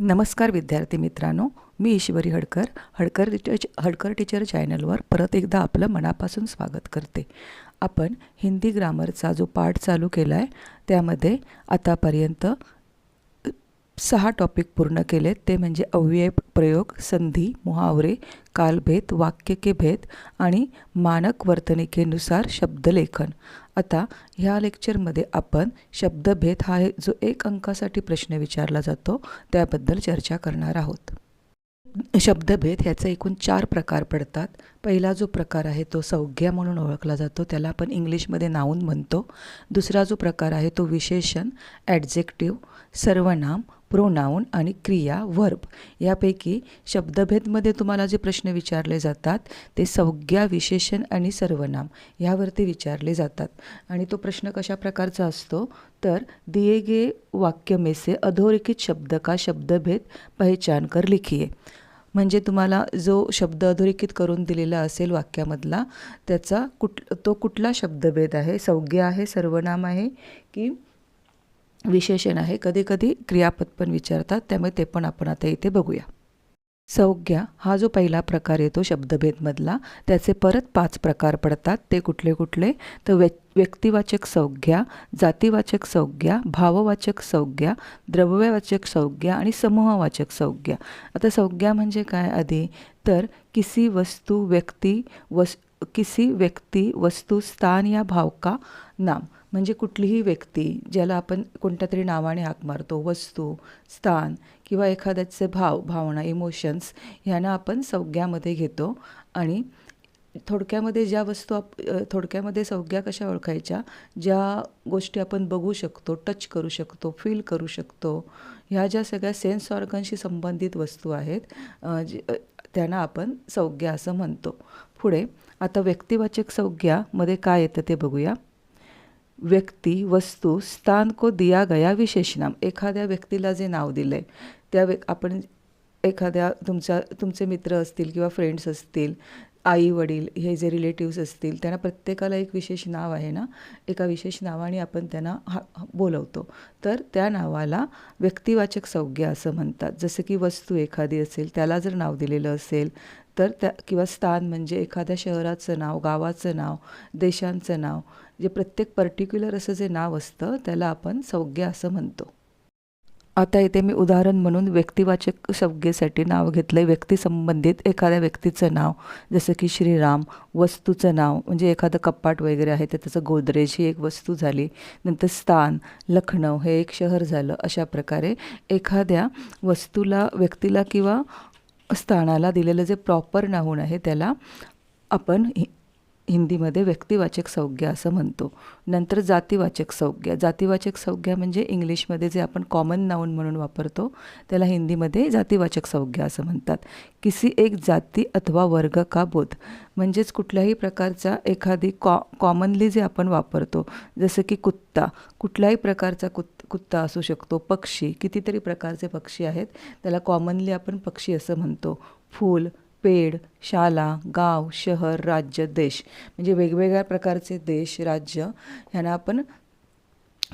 नमस्कार विद्यार्थी मित्रांनो मी ईश्वरी हडकर हडकर टीच हडकर टीचर चॅनलवर परत एकदा आपलं मनापासून स्वागत करते. आपण हिंदी ग्रामरचा जो पाठ चालू केला आहे त्यामध्ये आतापर्यंत सहा टॉपिक पूर्ण केलेत. ते म्हणजे अव्यय प्रयोग संधी मुहावरे कालभेद वाक्य के भेद आणि मानक वर्तणिकेनुसार शब्दलेखन. आता ह्या लेक्चरमध्ये आपण शब्दभेद हा जो एक अंकासाठी प्रश्न विचारला जातो त्याबद्दल चर्चा करणार आहोत. शब्दभेद ह्याचे एकूण चार प्रकार पडतात. पहिला जो प्रकार आहे तो संज्ञा म्हणून ओळखला जातो. त्याला आपण इंग्लिशमध्ये नाऊन म्हणतो. दुसरा जो प्रकार आहे तो विशेषण ॲडजेक्टिव्ह सर्वनाम प्रोनाऊन आणि क्रिया वर्ब यापैकी शब्दभेदमध्ये तुम्हाला जे प्रश्न विचारले जातात ते संज्ञा विशेषण आणि सर्वनाम ह्यावरती विचारले जातात. आणि तो प्रश्न कशा प्रकारचा असतो? तर दिए गे वाक्य में से अधोरेखित शब्द का शब्दभेद पहचान कर लिखिए म्हणजे तुम्हाला जो शब्द अधोरेखित करून दिलेला असेल वाक्यामधला त्याचा कुठ तो कुठला शब्दभेद आहे? संज्ञा आहे सर्वनाम आहे की विशेषण आहे. कधी कधी क्रियापद पण विचारतात त्यामुळे ते पण आपण आता इथे बघूया. संज्ञा हा जो पहिला प्रकार येतो शब्दभेदमधला त्याचे परत पाच प्रकार पडतात. ते कुठले कुठले? तर व्य व्यक्तिवाचक संज्ञा जातीवाचक संज्ञा भाववाचक संज्ञा द्रव्यवाचक संज्ञा आणि समूहवाचक संज्ञा. आता संज्ञा म्हणजे काय आधी? तर किसी वस्तू व्यक्ती वस किसी व्यक्ती वस्तू स्थान या भाव का नाम. म्हणजे कुठलीही व्यक्ती ज्याला आपण कोणत्या तरी नावाने हाक मारतो वस्तू स्थान किंवा एखाद्याचे भाव भावना इमोशन्स ह्यांना आपण संज्ञामध्ये घेतो आणि थोडक्यामध्ये ज्या वस्तू आप थोडक्यामध्ये संज्ञा कशा ओळखायच्या? ज्या गोष्टी आपण बघू शकतो टच करू शकतो फील करू शकतो ह्या ज्या सगळ्या सेन्स ऑर्गनशी संबंधित वस्तू आहेत त्यांना आपण संज्ञा असं म्हणतो. पुढे आता व्यक्तिवाचक संज्ञामध्ये काय येतं ते बघूया. व्यक्ती वस्तू स्थान को दिया गया विशेष नाम. एखाद्या व्यक्तीला जे नाव दिलं आहे त्या व्य आपण एखाद्या तुमच्या तुमचे मित्र असतील किंवा फ्रेंड्स असतील आई वडील हे जे रिलेटिव्स असतील त्यांना प्रत्येकाला एक विशेष नाव आहे ना? एका विशेष नावाने आपण त्यांना हा हा- बोलवतो. तर त्या नावाला व्यक्तिवाचक संज्ञा असं म्हणतात. जसं की वस्तू एखादी असेल त्याला जर नाव दिलेलं असेल तर त्या किंवा स्थान म्हणजे एखाद्या शहराचं नाव गावाचं नाव देशांचं नाव जे प्रत्येक पर्टिक्युलर असं जे नाव असतं त्याला आपण संज्ञा असं म्हणतो. आता इथे मी उदाहरण म्हणून व्यक्तिवाचक संज्ञेसाठी नाव घेतलं आहे व्यक्तीसंबंधित एखाद्या व्यक्तीचं नाव जसं की श्रीराम वस्तूचं नाव म्हणजे एखादं कपाट वगैरे आहे तर त्याचं गोदरेज ही एक वस्तू झाली. नंतर स्थान लखनौ हे एक शहर झालं अशा प्रकारे एखाद्या वस्तूला व्यक्तीला किंवा स्थानाला दिलेलं जे प्रॉपर नाऊन आहे त्याला आपण हिंदीमध्ये व्यक्तिवाचक संज्ञा असं म्हणतो. नंतर जातीवाचक संज्ञा. जातीवाचक संज्ञा म्हणजे इंग्लिशमध्ये जे आपण कॉमन नाऊन म्हणून वापरतो त्याला हिंदीमध्ये जातीवाचक संज्ञा असं म्हणतात. किसी एक जाती अथवा वर्ग का बोध? म्हणजेच कुठल्याही प्रकारचा एखादी कॉ कॉमनली जे आपण वापरतो जसं की कुत्ता. कुठल्याही प्रकारचा कुत कुत्ता असू शकतो. पक्षी. कितीतरी प्रकारचे पक्षी आहेत. त्याला कॉमनली आपण पक्षी असं म्हणतो. फूल पेड शाला गाव शहर राज्य देश. म्हणजे वेगवेगळ्या प्रकारचे देश राज्य ह्यांना आपण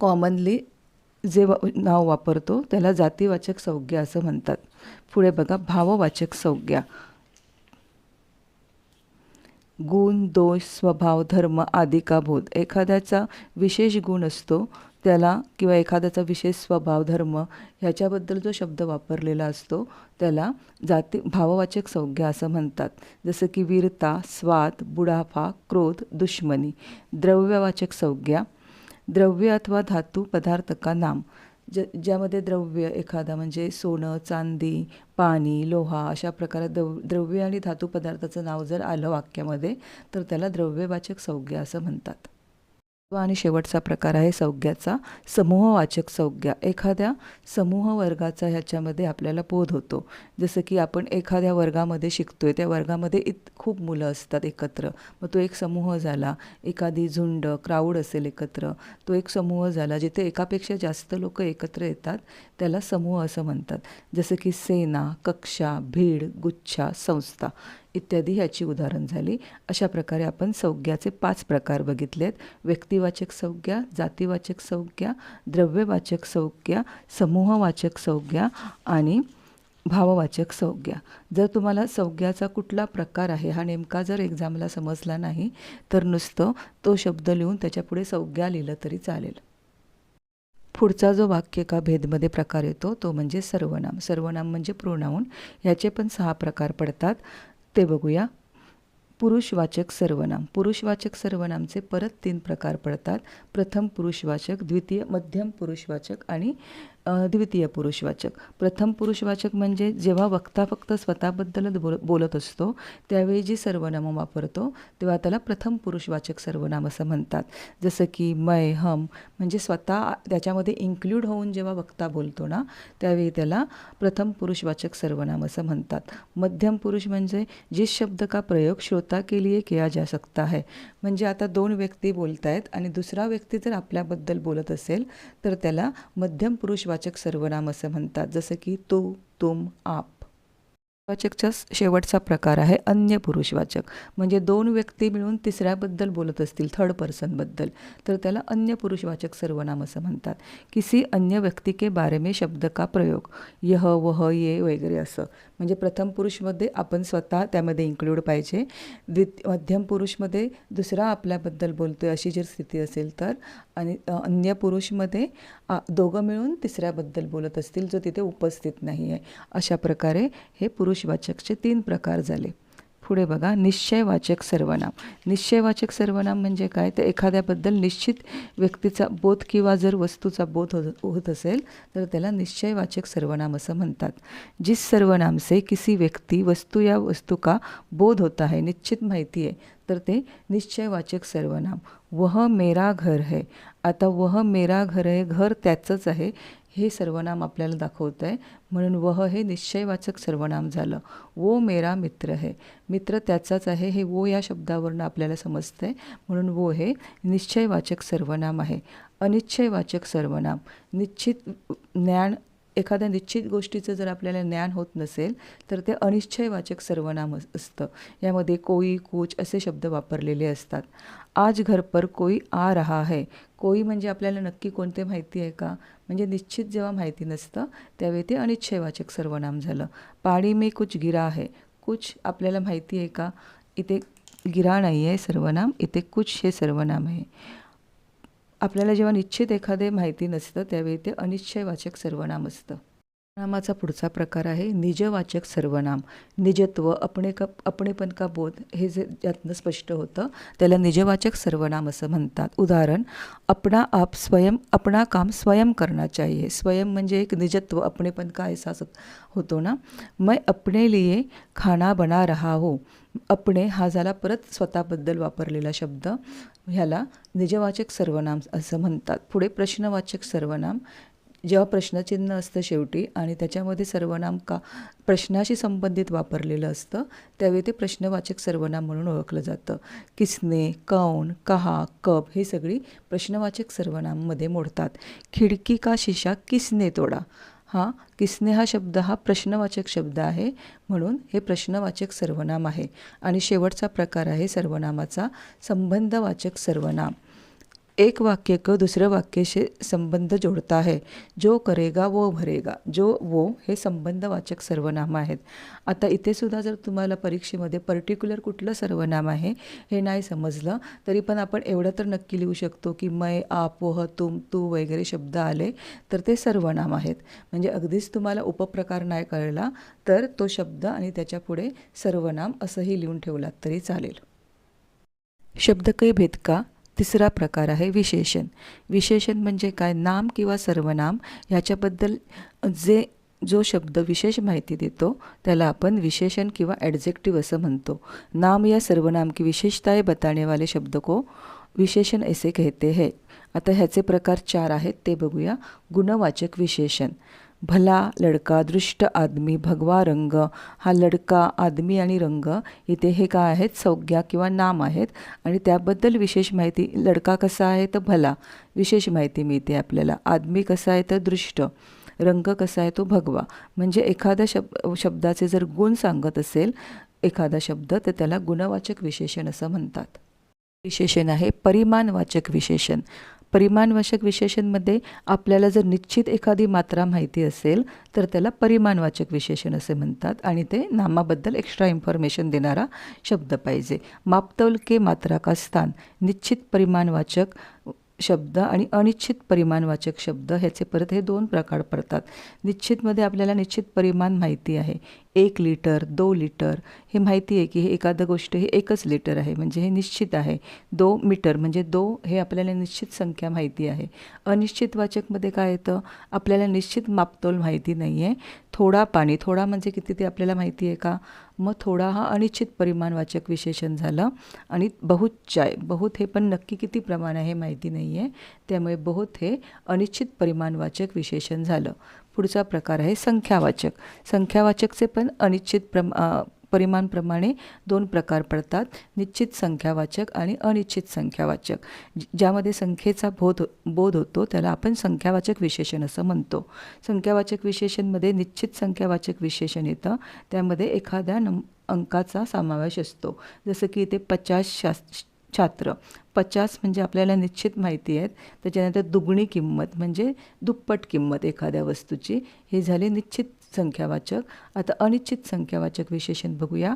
कॉमनली जे नाव वापरतो त्याला जातीवाचक संज्ञा असं म्हणतात. पुढे बघा भाववाचक संज्ञा. गुण दोष स्वभाव धर्म आदी का बोध? एखाद्याचा विशेष गुण असतो त्याला किंवा एखाद्याचा विशेष स्वभाव धर्म ह्याच्याबद्दल जो शब्द वापरलेला असतो त्याला जाती भाववाचक संज्ञा असं म्हणतात. जसं की वीरता स्वाद बुढाफा क्रोध दुश्मनी. द्रव्यवाचक संज्ञा. द्रव्य अथवा धातू पदार्थ का नाम. ज ज्यामध्ये द्रव्य एखादा म्हणजे सोनं चांदी पाणी लोहा अशा प्रकारे द्रव द्रव्य आणि धातू पदार्थाचं नाव जर आलं वाक्यामध्ये तर त्याला द्रव्यवाचक संज्ञा असं म्हणतात. आणि शेवटचा प्रकार आहे संज्ञाचा समूहवाचक संज्ञा एखाद्या समूह वर्गाचा ह्याच्यामध्ये आपल्याला बोध होतो. जसं की आपण एखाद्या वर्गामध्ये शिकतो आहे त्या वर्गामध्ये इत खूप मुलं असतात एकत्र. मग तो एक समूह झाला एखादी झुंड क्राऊड असेल एकत्र. तो एक समूह झाला जिथे एकापेक्षा जास्त लोक एकत्र येतात त्याला समूह असं म्हणतात. जसं की सेना कक्षा भीड गुच्छा संस्था. इत्यादी ह्याची उदाहरण झाली. अशा प्रकारे आपण संज्ञाचे पाच प्रकार बघितलेत. व्यक्तिवाचक संज्ञा जातीवाचक संज्ञा द्रव्यवाचक संज्ञा समूहवाचक संज्ञा आणि भाववाचक संज्ञा. जर तुम्हाला संज्ञाचा कुठला प्रकार आहे हा नेमका जर एक्झामला समजला नाही तर नुसतं तो शब्द लिहून त्याच्यापुढे संज्ञा लिहिलं तरी चालेल. पुढचा जो वाक्य का भेदमध्ये प्रकार येतो तो म्हणजे सर्वनाम. सर्वनाम म्हणजे प्रोनाऊन. याचे पण सहा प्रकार पडतात. ते बघूया पुरुषवाचक सर्वनाम. पुरुषवाचक सर्वनामचे परत तीन प्रकार पडतात. प्रथम पुरुषवाचक द्वितीय मध्यम पुरुषवाचक आणि द्वितीय पुरुषवाचक. प्रथम पुरुषवाचक म्हणजे जेव्हा वक्ता फक्त स्वतःबद्दलच बोल बोलत असतो त्यावेळी जी सर्वनामं वापरतो तेव्हा त्याला प्रथम पुरुषवाचक सर्वनाम असं म्हणतात. जसं की मय हम म्हणजे स्वतः त्याच्यामध्ये इन्क्ल्यूड होऊन जेव्हा वक्ता बोलतो ना त्यावेळी त्याला प्रथम पुरुषवाचक सर्वनाम असं म्हणतात. मध्यम पुरुष म्हणजे जे शब्द का प्रयोग श्रोत के लिए किया जा सकता है। म्हणजे आता दोन व्यक्ती बोलत आहेत आणि दुसरा व्यक्ती जर आपल्याबद्दल बोलत असेल तर त्याला मध्यम पुरुषवाचक सर्वनाम असं म्हणतात जसं की तू तुम आप. वाचकचा शेवटचा प्रकार आहे अन्य पुरुषवाचक म्हणजे दोन व्यक्ती मिळून तिसऱ्याबद्दल बोलत असतील थर्ड पर्सनबद्दल तर त्याला अन्य पुरुषवाचक सर्वनाम असं म्हणतात. किसी अन्य व्यक्ती के बारे में शब्द का प्रयोग? यह वह ये वगैरे असं. म्हणजे प्रथम पुरुषमध्ये आपण स्वतः त्यामध्ये इन्क्लूड पाहिजे. द्वित मध्यम पुरुषमध्ये दुसरा आपल्याबद्दल बोलतो आहे अशी जर स्थिती असेल तर. आणि अन्य पुरुषमध्ये आ, दोघं मिळून तिसऱ्याबद्दल बोलत असतील जो तिथे उपस्थित नाही आहे अशा प्रकारे हे पुरुषवाचकचे तीन प्रकार झाले. पुढे बघा निश्चयवाचक सर्वनाम. निश्चयवाचक सर्वनाम म्हणजे काय? तर एखाद्याबद्दल निश्चित व्यक्तीचा बोध किंवा जर वस्तूचा बोध होत होत असेल तर त्याला निश्चयवाचक सर्वनाम असं म्हणतात. जिस सर्वनाम से किसी व्यक्ती वस्तू या वस्तू का बोध होता है निश्चित माहिती आहे तर ते निश्चयवाचक सर्वनाम. वह मेरा घर है. आता वह मेरा घर आहे घर त्याचंच आहे. हे सर्वनाम आपल्याला दाखवतं आहे म्हणून वह हे निश्चयवाचक सर्वनाम झालं. वो मेरा मित्र है. मित्र त्याचाच आहे. हे वो या शब्दावरनं आपल्याला समजतं आहे म्हणून वो हे निश्चयवाचक सर्वनाम आहे. अनिश्चयवाचक सर्वनाम. निश्चित ज्ञान एखाद्या निश्चित गोष्टीचं जर आपल्याला ज्ञान होत नसेल तर ते अनिश्चयवाचक सर्वनाम असतं. यामध्ये कोई कोच असे शब्द वापरलेले असतात. आज घर पर कोई आ रहा है. कोई म्हणजे आपल्याला नक्की कोणते माहिती आहे का? म्हणजे निश्चित जेव्हा माहिती नसतं त्यावेळी ते अनिश्चयवाचक सर्वनाम झालं. पाणी मी कुछ गिरा आहे कुछ आपल्याला माहिती आहे का? इथे गिरा नाही आहे सर्वनाम इथे कुछ हे सर्वनाम आहे. आपल्याला जेव्हा निश्चित एखादे माहिती नसतं त्यावेळी ते अनिश्चयवाचक सर्वनाम असतं. नामाचा पुढचा प्रकार आहे निजवाचक सर्वनाम. निजत्व अपणे का अपणेपण का बोध हे जे यातनं स्पष्ट होतं त्याला निजवाचक सर्वनाम असं म्हणतात. उदाहरण अपना आप स्वयं अपना काम स्वयं करना चाहिए. स्वयं म्हणजे एक निजत्व अपणेपण का एहसास होतो ना? मैं अपने लिए खाना बना रहा हो. अपणे हा झाला परत स्वतःबद्दल वापरलेला शब्द. ह्याला निजवाचक सर्वनाम असं म्हणतात. पुढे प्रश्नवाचक सर्वनाम. जेव्हा प्रश्नचिन्ह असतं शेवटी आणि त्याच्यामध्ये सर्वनाम का प्रश्नाशी संबंधित वापरलेलं असतं त्यावेळी ते प्रश्नवाचक सर्वनाम म्हणून ओळखलं जातं. किसने कौन कहा कब हे सगळी प्रश्नवाचक सर्वनाममध्ये मोडतात. खिडकी का शिशा किसने तोडा. हा किसने हा शब्द हा प्रश्नवाचक शब्द आहे म्हणून हे प्रश्नवाचक सर्वनाम आहे. आणि शेवटचा प्रकार आहे सर्वनामाचा संबंधवाचक सर्वनाम. एक वाक्य को दूसरे वाक्य से संबंध जोड़ता है। जो करेगा वो भरेगा। जो वो हे संबंधवाचक सर्वनाम आहेत। आता इथे सुद्धा जर तुम्हाला परीक्षेमध्ये पर्टिक्युलर कुठलं सर्वनाम आहे हे नाही समजलं तरी पण आपण एवढं तर नक्की लिहू शकतो की मै आप वह तुम तू वगैरे शब्द आले तर ते सर्वनाम आहेत. म्हणजे अगदीच तुम्हाला उपप्रकार नाही कळला तर तो शब्द आणि त्याच्यापुढे सर्वनाम असंही लिहून ठेवलात तरी चालेल. शब्द काही भेद का? तिसरा प्रकार आहे विशेषण. विशेषण म्हणजे काय? नाम किंवा सर्वनाम ह्याच्याबद्दल जे जो शब्द विशेष माहिती देतो त्याला आपण विशेषण किंवा ॲडजेक्टिव्ह असं म्हणतो. नाम या सर्वनाम की विशेषताएं बताने वाले शब्द को विशेषण ऐसे कहते हैं. आता ह्याचे प्रकार चार आहेत ते बघूया. गुणवाचक विशेषण. भला लडका दृष्ट आदमी भगवा रंग. हा लडका आदमी आणि रंग इथे हे काय आहेत? संज्ञा किंवा नाम आहेत. आणि त्याबद्दल विशेष माहिती लडका कसा आहे तर भला. विशेष माहिती मिळते आपल्याला. आदमी कसा आहे तर दृष्ट. रंग कसा आहे तो भगवा. म्हणजे एखाद्या शब शब्दाचे जर गुण सांगत असेल एखादा शब्द तर त्याला गुणवाचक विशेषण असं म्हणतात. विशेषण आहे परिमाणवाचक विशेषण. परिमाणवाचक विशेषणमध्ये आपल्याला जर निश्चित एखादी मात्रा माहिती असेल तर त्याला परिमाणवाचक विशेषण असे म्हणतात आणि ते नामाबद्दल एक्स्ट्रा इन्फॉर्मेशन देणारा शब्द पाहिजे. मापतौल के मात्रा का स्थान? निश्चित परिमाणवाचक शब्द आणि अनिश्चित परिमाणवाचक शब्द ह्याचे परत हे दोन प्रकार पडतात. निश्चितमध्ये आपल्याला निश्चित परिमाण माहिती आहे. एक लिटर दो लिटर हे माहिती आहे की हे एखादं गोष्ट हे एकच लिटर आहे म्हणजे हे निश्चित आहे. दो मीटर म्हणजे दो हे आपल्याला निश्चित संख्या माहिती आहे. अनिश्चित वाचकमध्ये काय येतं? आपल्याला निश्चित मापतोल माहिती नाही आहे थोडा पाणी थोडा म्हणजे किती ते आपल्याला माहिती आहे का? मग थोडा हा अनिश्चित परिमाणवाचक विशेषण झालं. आणि बहुत चाय बहुत हे पण नक्की किती प्रमाण आहे माहिती नाही आहे त्यामुळे बहुत हे अनिश्चित परिमाणवाचक विशेषण झालं. पुढचा प्रकार आहे संख्यावाचक. संख्यावाचकचे पण अनिश्चित प्रमा परिमाणप्रमाणे दोन प्रकार पडतात निश्चित संख्यावाचक आणि अनिश्चित संख्यावाचक. ज्यामध्ये संख्येचा बोध हो- बोध होतो त्याला आपण संख्यावाचक विशेषण असं म्हणतो. संख्यावाचक विशेषणमध्ये निश्चित संख्यावाचक विशेषण येतं त्यामध्ये एखाद्या नम अंकाचा समावेश असतो. जसं की इथे पचास शास छात्र. पचास म्हणजे आपल्याला निश्चित माहिती आहेत. त्याच्यानंतर दुगणी किंमत म्हणजे दुप्पट किंमत एखाद्या वस्तूची. हे झाले निश्चित संख्यावाचक. आता अनिश्चित संख्यावाचक विशेषण बघूया.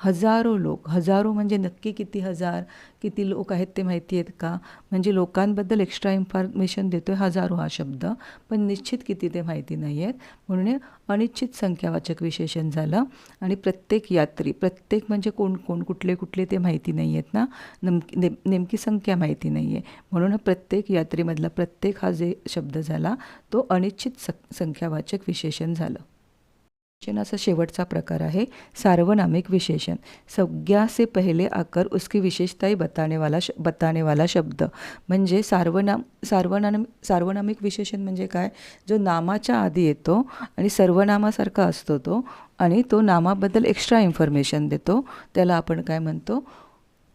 हजारो लोक हजारो म्हणजे नक्की किती हजार किती लोक आहेत ते माहिती आहेत का? म्हणजे लोकांबद्दल एक्स्ट्रा इन्फॉर्मेशन देतो आहे हजारो हा शब्द पण निश्चित किती ते माहिती नाही आहेत. म्हणून अनिश्चित संख्यावाचक विशेषण झालं. आणि प्रत्येक यात्री प्रत्येक म्हणजे कोण कोण कुठले कुठले ते माहिती नाही आहेत ना. नमकी नेम नेमकी संख्या माहिती नाही आहे. म्हणून प्रत्येक यात्रेमधला प्रत्येक हा जे शब्द झाला तो अनिश्चित स संख्यावाचक विशेषण झालं. विशेषणाचा शेवटचा प्रकार आहे सार्वनामिक विशेषण. संज्ञा से पहले आकर उसकी विशेषताही बताने वाला श बताने वाला शब्द. म्हणजे सार्वनाम सार्वनाम सार्वनामिक विशेषण म्हणजे काय? जो नामाच्या आधी येतो आणि सर्वनामासारखा असतो तो आणि तो नामाबद्दल एक्स्ट्रा इन्फॉर्मेशन देतो. त्याला आपण काय म्हणतो?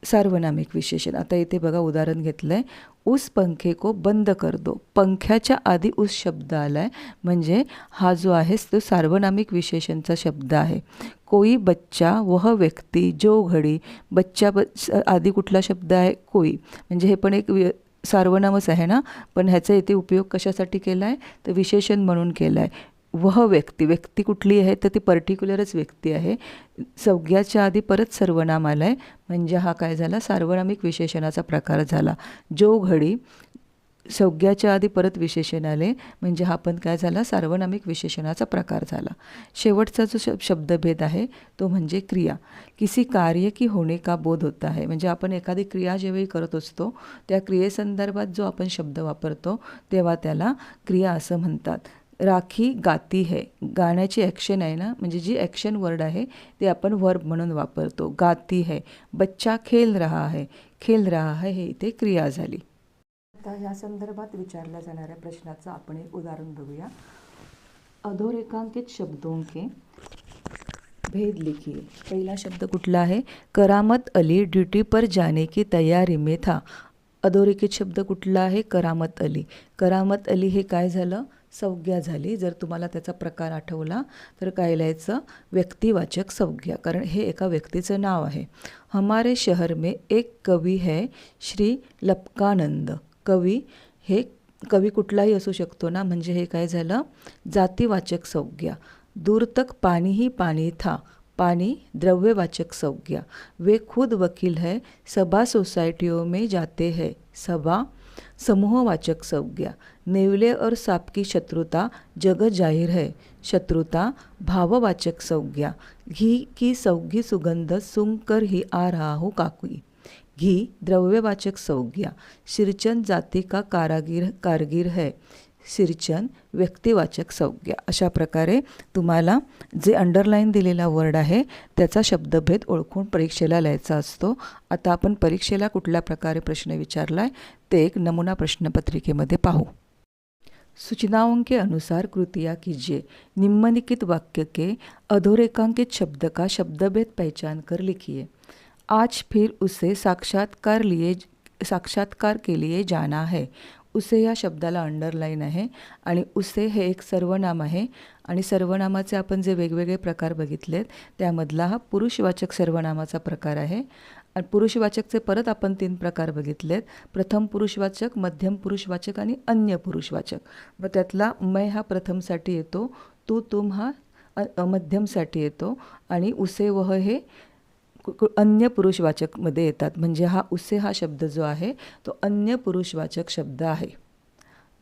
सार्वनामिक विशेषण. आता इथे बघा उदाहरण घेतलं आहे उस पंखे को बंद कर दो। पंख्याच्या आधी उस शब्द आला आहे म्हणजे हा जो आहे तो सार्वनामिक विशेषणचा शब्द आहे. कोई बच्चा वह व्यक्ती जो घडी बच्चा ब आधी कुठला शब्द आहे? कोई. म्हणजे हे पण एक सार्वनामच आहे ना? पण ह्याचा इथे उपयोग कशासाठी केला आहे तर विशेषण म्हणून केला आहे वह व्यक्ती व्यक्ती कुठली आहे तर ती पर्टिक्युलरच व्यक्ती आहे. संज्ञाच्या आधी परत सर्वनाम आलं आहे. म्हणजे हा काय झाला? सार्वनामिक विशेषणाचा प्रकार झाला. जो घडी संज्ञाच्या आधी परत विशेषण आले म्हणजे हा पण काय झाला? सार्वनामिक विशेषणाचा प्रकार झाला. शेवटचा जो श शब्दभेद आहे तो म्हणजे क्रिया. किसी कार्य की होणे का बोध होता आहे? म्हणजे आपण एखादी क्रिया जेव्हाही करत असतो त्या क्रियेसंदर्भात जो आपण शब्द वापरतो तेव्हा त्याला क्रिया असं म्हणतात. राखी गाती है. गाण्याची ॲक्शन आहे ना म्हणजे जी ॲक्शन वर्ड आहे ते आपण वर्ब म्हणून वापरतो. गाती है. बच्चा खेल रहा है. खेल रहा है हे इथे क्रिया झाली. आता ह्या संदर्भात विचारल्या जाणाऱ्या प्रश्नाचं आपण एक उदाहरण बघूया. अधोरेखांकित शब्दों के भेद लिखिए पहिला शब्द कुठला आहे? करामत अली ड्यूटी पर जाने की तयारी में था. अधोरेखित शब्द कुठला आहे? करामत अली. करामत अली हे काय झालं? संज्ञा झाली. जर तुम्हाला त्याचा प्रकार आठवला तर काय लिहायचं व्यक्तिवाचक संज्ञा कारण हे एका व्यक्तीचं नाव आहे. हमारे शहर में एक कवी है श्री लपकानंद. कवी हे कवी कुठलाही असू शकतो ना म्हणजे हे काय झालं? जातीवाचक संज्ञा. दूर तक पाणी ही पाणी था. पानी द्रव्यवाचक संज्ञा। वे खुद वकील है, सभा सोसाइटियों में जाते हैं, सभा समूहवाचक संज्ञा। नेवले और सांप की शत्रुता जगत ज़ाहिर है। शत्रुता भाववाचक संज्ञा। घी की सौगी सुगंध सुंग कर ही आ रहा हूँ काकुई। घी द्रव्यवाचक संज्ञा। सिरचन जाति का कारागिर कारगिर है। सिरचन व्यक्तिवाचक संज्ञा. अशा प्रकारे तुम्हाला जे अंडरलाईन दिलेला वर्ड आहे त्याचा शब्दभेद ओळखून परीक्षेला लिहायचा असतो. आता आपण परीक्षेला कुठल्या प्रकारे प्रश्न विचारला आहे ते एक नमुना प्रश्नपत्रिकेमध्ये पाहू. सूचनाओं के अनुसार कृतियाँ कीजिए निम्नलिखित वाक्य के अधोरेखांकित शब्द का शब्दभेद पहचान कर लिखिए. आज फिर उसे साक्षात्कार लिए साक्षात्कार के लिए जाना है. उसे या शब्दाला अंडरलाईन आहे आणि उसे हे एक सर्वनाम आहे. आणि सर्वनामाचे आपण जे वेगवेगळे प्रकार बघितलेत त्यामधला हा पुरुषवाचक सर्वनामाचा प्रकार आहे. आणि पुरुषवाचकचे परत आपण तीन प्रकार बघितलेत. प्रथम पुरुषवाचक मध्यम पुरुषवाचक आणि अन्य पुरुषवाचक. मग त्यातला मै हा प्रथमसाठी येतो तू तुम हा मध्यमसाठी येतो. आणि उसे वह हे अन्य पुरुषवाचकमध्ये येतात. म्हणजे हा उसे हा शब्द जो आहे तो अन्य पुरुषवाचक शब्द आहे.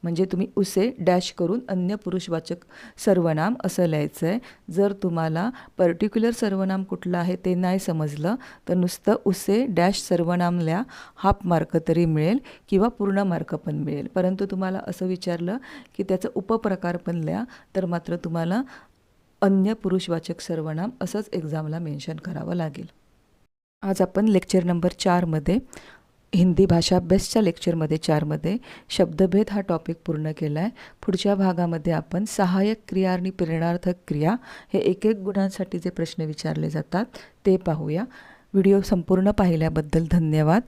म्हणजे तुम्ही उसे डॅश करून अन्य पुरुषवाचक सर्वनाम असं लिहायचं आहे जर तुम्हाला पर्टिक्युलर सर्वनाम कुठलं आहे ते नाही समजलं तर नुसतं उसे डॅश सर्वनाम लिहा. हाफ मार्क तरी मिळेल किंवा पूर्ण मार्क पण मिळेल. परंतु तुम्हाला असं विचारलं की त्याचं उपप्रकार पण लिहा तर मात्र तुम्हाला अन्य पुरुषवाचक सर्वनाम असंच एक्झामला मेन्शन करावं लागेल. आज आपण लेक्चर नंबर चारमध्ये हिंदी भाषा बेस्टच्या लेक्चरमध्ये चारमध्ये शब्दभेद हा टॉपिक पूर्ण केला आहे पुढच्या भागामध्ये आपण सहाय्यक क्रिया आणि प्रेरणार्थक क्रिया हे एक एक गुणांसाठी जे प्रश्न विचारले जातात ते पाहूया. व्हिडिओ संपूर्ण पाहिल्याबद्दल धन्यवाद.